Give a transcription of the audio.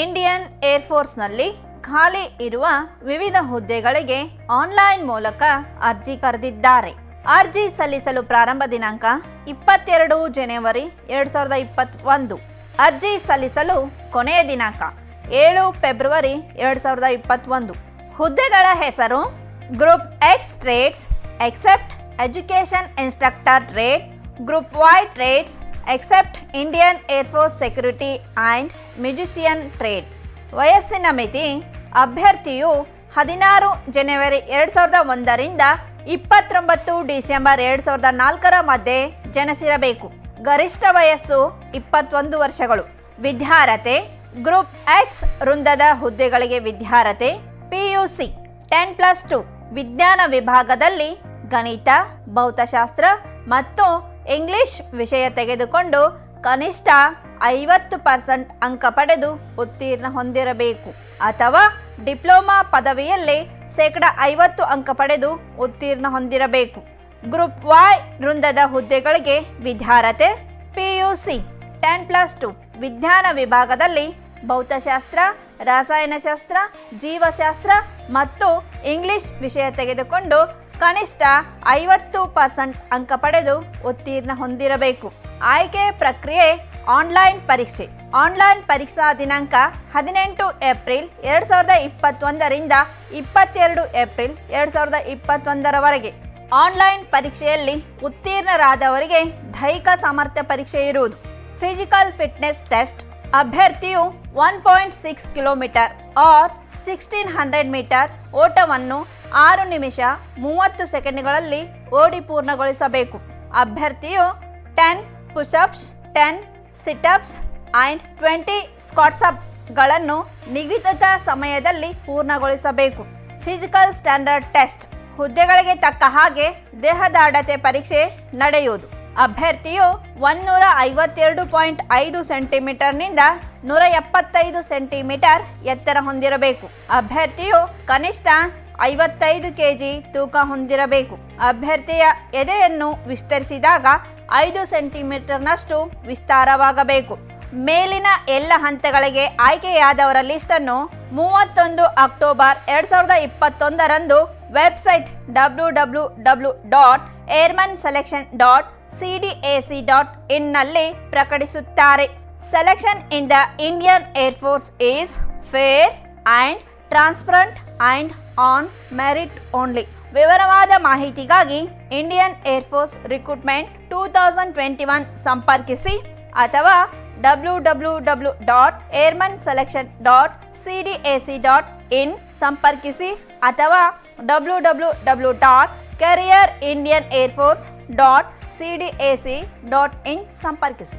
Indian ಏರ್ಫೋರ್ಸ್ನಲ್ಲಿ ಖಾಲಿ ಇರುವ ವಿವಿಧ ಹುದ್ದೆಗಳಿಗೆ ಆನ್ಲೈನ್ ಮೂಲಕ ಅರ್ಜಿ ಕರೆದಿದ್ದಾರೆ. ಅರ್ಜಿ ಸಲ್ಲಿಸಲು ಪ್ರಾರಂಭ ದಿನಾಂಕ ಇಪ್ಪತ್ತೆರಡು ಜನವರಿ ಎರಡ್ ಸಾವಿರದ ಇಪ್ಪತ್ತೊಂದು. ಅರ್ಜಿ ಸಲ್ಲಿಸಲು ಕೊನೆಯ ದಿನಾಂಕ ಏಳು ಫೆಬ್ರವರಿ ಎರಡ್ ಸಾವಿರದ ಇಪ್ಪತ್ತೊಂದು. ಹುದ್ದೆಗಳ ಹೆಸರು group X trades, except education instructor trade, group Y trades except Indian Air Force security and musician trade ವಯಸ್ಸಿನ ಮಿತಿ, ಅಭ್ಯರ್ಥಿಯು ಹದಿನಾರು ಜನವರಿ ಎರಡು ಸಾವಿರದ ಒಂದರಿಂದ ಇಪ್ಪತ್ತೊಂಬತ್ತು ಡಿಸೆಂಬರ್ ಎರಡು ಸಾವಿರದ ನಾಲ್ಕರ ಮಧ್ಯೆ ಜನಿಸಿರಬೇಕು. ಗರಿಷ್ಠ ವಯಸ್ಸು ಇಪ್ಪತ್ತೊಂದು ವರ್ಷಗಳು. ವಿದ್ಯಾರ್ಹತೆ, ಗ್ರೂಪ್ ಎಕ್ಸ್ ವೃಂದದ ಹುದ್ದೆಗಳಿಗೆ ವಿದ್ಯಾರ್ಹತೆ ಪಿಯುಸಿ ಟೆನ್ ಪ್ಲಸ್ ಟು ವಿಜ್ಞಾನ ವಿಭಾಗದಲ್ಲಿ ಗಣಿತ, ಭೌತಶಾಸ್ತ್ರ ಮತ್ತು ಇಂಗ್ಲಿಷ್ ವಿಷಯ ತೆಗೆದುಕೊಂಡು ಕನಿಷ್ಠ ಐವತ್ತು ಪರ್ಸೆಂಟ್ ಅಂಕ ಪಡೆದು ಉತ್ತೀರ್ಣ ಹೊಂದಿರಬೇಕು. ಅಥವಾ ಡಿಪ್ಲೊಮಾ ಪದವಿಯಲ್ಲಿ ಶೇಕಡ ಐವತ್ತು ಅಂಕ ಪಡೆದು ಉತ್ತೀರ್ಣ ಹೊಂದಿರಬೇಕು. ಗ್ರೂಪ್ ವೈ ವೃಂದದ ಹುದ್ದೆಗಳಿಗೆ ವಿದ್ಯಾರ್ಹತೆ ಸಿ ಟೆನ್ ಪ್ಲಸ್ ಟು ವಿಜ್ಞಾನ ವಿಭಾಗದಲ್ಲಿ ಭೌತಶಾಸ್ತ್ರ, ರಾಸಾಯನಶಾಸ್ತ್ರ, ಜೀವಶಾಸ್ತ್ರ ಮತ್ತು ಇಂಗ್ಲಿಷ್ ವಿಷಯ ತೆಗೆದುಕೊಂಡು ಕನಿಷ್ಠ ಐವತ್ತು ಪರ್ಸೆಂಟ್ ಅಂಕ ಪಡೆದು ಉತ್ತೀರ್ಣ ಹೊಂದಿರಬೇಕು. ಆಯ್ಕೆ ಪ್ರಕ್ರಿಯೆ ಆನ್ಲೈನ್ ಪರೀಕ್ಷೆ. ಆನ್ಲೈನ್ ಪರೀಕ್ಷಾ ದಿನಾಂಕ ಹದಿನೆಂಟು ಏಪ್ರಿಲ್ ಎರಡು ಸಾವಿರದ ಇಪ್ಪತ್ತೊಂದರಿಂದ ಇಪ್ಪತ್ತೆರಡು ಏಪ್ರಿಲ್ ಎರಡು ಸಾವಿರದ ಇಪ್ಪತ್ತೊಂದರವರೆಗೆ. ಆನ್ಲೈನ್ ಪರೀಕ್ಷೆಯಲ್ಲಿ ಉತ್ತೀರ್ಣರಾದವರಿಗೆ ದೈಹಿಕ ಸಾಮರ್ಥ್ಯ ಪರೀಕ್ಷೆ ಇರುವುದು. Physical fitness test ಅಭ್ಯರ್ಥಿಯು one point six kilometre or sixteen hundred metre ಓಟವನ್ನು ಆರು ನಿಮಿಷ ಮೂವತ್ತು ಸೆಕೆಂಡ್ಗಳಲ್ಲಿ ಓಡಿ ಪೂರ್ಣಗೊಳಿಸಬೇಕು. ಅಭ್ಯರ್ಥಿಯು ten pushups, ten situps and twenty ಸ್ಕಾಟ್ಸಪ್ಗಳನ್ನು ನಿಗದಿತ ಸಮಯದಲ್ಲಿ ಪೂರ್ಣಗೊಳಿಸಬೇಕು. ಫಿಸಿಕಲ್ ಸ್ಟ್ಯಾಂಡರ್ಡ್ ಟೆಸ್ಟ್ ಹುದ್ದೆಗಳಿಗೆ ತಕ್ಕ ಹಾಗೆ ದೇಹದಾಢ್ಯತೆ ಪರೀಕ್ಷೆ ನಡೆಯುವುದು. ಅಭ್ಯರ್ಥಿಯು ಒಂದೂರ ಐವತ್ತೆರಡು ಪಾಯಿಂಟ್ ಐದು ಸೆಂಟಿಮೀಟರ್ನಿಂದ ನೂರ ಎಪ್ಪತ್ತೈದು ಸೆಂಟಿಮೀಟರ್ ಎತ್ತರ ಹೊಂದಿರಬೇಕು. ಅಭ್ಯರ್ಥಿಯು ಕನಿಷ್ಠ ಐವತ್ತೈದು ಕೆಜಿ ತೂಕ ಹೊಂದಿರಬೇಕು. ಅಭ್ಯರ್ಥಿಯ ಎದೆಯನ್ನು ವಿಸ್ತರಿಸಿದಾಗ ಐದು ಸೆಂಟಿಮೀಟರ್ನಷ್ಟು ವಿಸ್ತಾರವಾಗಬೇಕು. ಮೇಲಿನ ಎಲ್ಲ ಹಂತಗಳಿಗೆ ಆಯ್ಕೆಯಾದವರ ಲಿಸ್ಟನ್ನು ಮೂವತ್ತೊಂದು ಅಕ್ಟೋಬರ್ ಎರಡು ಸಾವಿರದ ಇಪ್ಪತ್ತೊಂದರಂದು website W W W dot airmen selection dot C D A C dot ಇನ್ನಲ್ಲಿ ಪ್ರಕಟಿಸುತ್ತಾರೆ. Selection in the Indian Air Force is fair and transparent and on merit only ವಿವರವಾದ ಮಾಹಿತಿಗಾಗಿ Indian Air Force recruitment two thousand twenty one ಸಂಪರ್ಕಿಸಿ ಅಥವಾ W W W dot airmen selection dot C D A C dot in ಸಂಪರ್ಕಿಸಿ ಅಥವಾ W W W dot career Indian Air Force dot C D A C dot in ಸಂಪರ್ಕಿಸಿ.